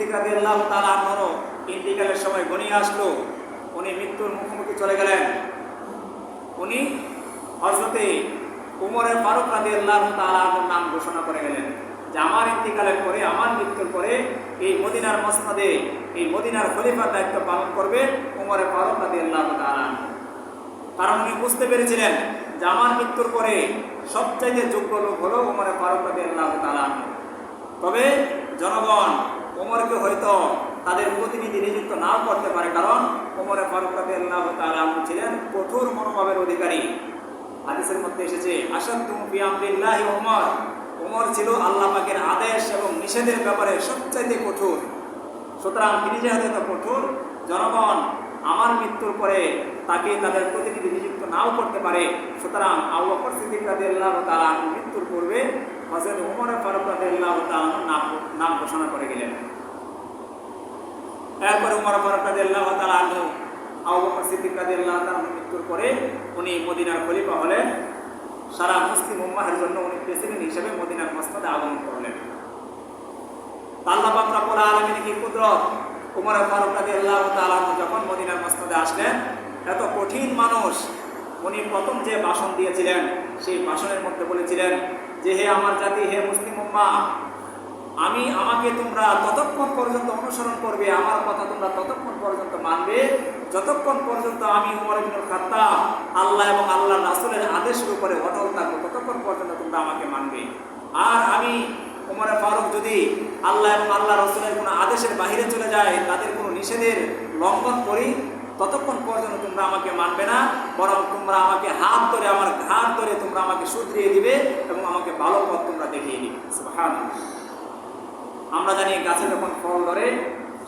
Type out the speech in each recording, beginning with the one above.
সিদ্দিক রাদিয়াল্লাহু তাআলা আনহু ইন্তিকালের সময় ঘনিয়ে আসলো, উনি মৃত্যুর মুখোমুখি চলে গেলেন। উনি হজরতে উমরের ফারুক রাদিয়াল্লাহু তাআলা আনহুর নাম ঘোষণা করে গেলেন যে আমার ইন্তিকালের পরে, আমার মৃত্যুর পরে এই মদিনার মসনদে এই মদিনার খলিফার দায়িত্ব পালন করবে উমরের ফারুক রাদিয়াল্লাহু তাআলা আনহু। কারণ উনি বুঝতে পেরেছিলেন যে আমার মৃত্যুর পরে সবচাইতে যোগ্য লোক হলো উমরে ফারুক রাদি আল্লাহ তালান তবে জনগণ উমরকে হয়তো তাদের প্রতিনিধি নিযুক্ত নাও করতে পারে, কারণ উমরে ফারুক আল্লাহ ছিলেন কঠোর মনোভাবের অধিকারী। হাদিসের মধ্যে এসেছে আসাদ তুমিল্লাহ উমর উমর ছিল আল্লাহ পাকের আদেশ এবং নিষেধের ব্যাপারে সবচাইতে কঠোর। সুতরাং তিনি যেহেতু কঠোর, জনগণ আমার মৃত্যুর পরে তাকে তাদের প্রতিনিধি নিযুক্ত নাও করতে পারে। সুতরাং আবু বকর সিদ্দিক রাদিয়াল্লাহু মৃত্যুর পূর্বে হযরত ওমর ফারুক নাম নাম ঘোষণা করে গেলেন। এরপরে উমর ফারুক তাআলা আনহু, আবু বকর সিদ্দিক মৃত্যুর পরে উনি মদিনার খলিফা হলেন। সারা মুসলিম উম্মাহের জন্য উনি প্রেসিডেন্ট হিসেবে মদিনার মসনদে আগমন করলেন। আল্লাহ পাক রব্বুল আলামিনের কি কুদরত? উমর ফারুক রাদিয়াল্লাহু যখন মদিনার মসনদে আসলেন এত কঠিন মানুষ, উনি প্রথম যে ভাষণ দিয়েছিলেন, সেই ভাষণের মধ্যে বলেছিলেন যে, হে আমার জাতি, হে মুসলিম উম্মা, আমি আমাকে তোমরা ততক্ষণ পর্যন্ত অনুসরণ করবে, আমার কথা তোমরা ততক্ষণ পর্যন্ত মানবে, যতক্ষণ পর্যন্ত আমি উমর ইবনুল খাত্তাব, আল্লাহ এবং আল্লাহ রাসূলের আদেশের উপরে অটল থাকব, ততক্ষণ পর্যন্ত তোমরা আমাকে মানবে। আর আমি উমরে ফারুক যদি আল্লাহ এবং আল্লাহ রসুলের কোনো আদেশের বাহিরে চলে যায়, তাদের কোনো নিষেধের লঙ্ঘন করি ততক্ষণ পর্যন্ত তোমরা আমাকে মানবে না, বরং তোমরা আমাকে হাত ধরে, আমার ঘাট ধরে তোমরা আমাকে শুধরিয়ে দিবে এবং আমাকে ভালো পথ তোমরা দেখিয়ে দিবে। আমরা জানি গাছে যখন ফল ধরে,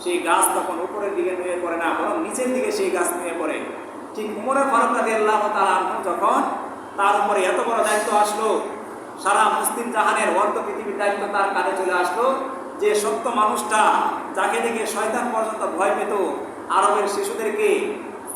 সেই গাছ তখন উপরের দিকে নুয়ে পড়ে না, বরং নিচের দিকে সেই গাছ নুয়ে পড়ে ঠিক উমরের ফারুক তাআলা আনহু যখন তার উপরে এত বড় দায়িত্ব আসলো, সারা মুসলিম জাহানের অর্ধ পৃথিবীর দায়িত্ব তার কাঁধে চলে আসলো, যে সত্য মানুষটা যাকে দেখে শয়তান পর্যন্ত ভয় পেত আরবের শিশুদেরকে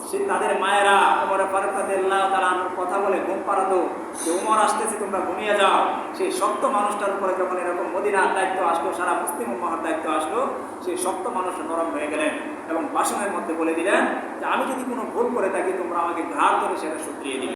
সে তাদের মায়েরা উমর ফারুক তাআলা কথা বলে, ঘুম পাড়াতো, যে উমর আসতেছে, তোমরা ঘুমিয়ে যাও। সেই শক্ত মানুষটার উপরে যখন এরকম মদিনার দায়িত্ব আসলো, সারা মুসলিম উম্মার দায়িত্ব আসলো সেই শক্ত মানুষ নরম হয়ে গেলেন এবং বাসনের মধ্যে বলে দিলেন যে, আমি যদি কোনো ভুল করে থাকি, তোমরা আমাকে ঘাড় ধরে সেটা শুধরিয়ে দিবে।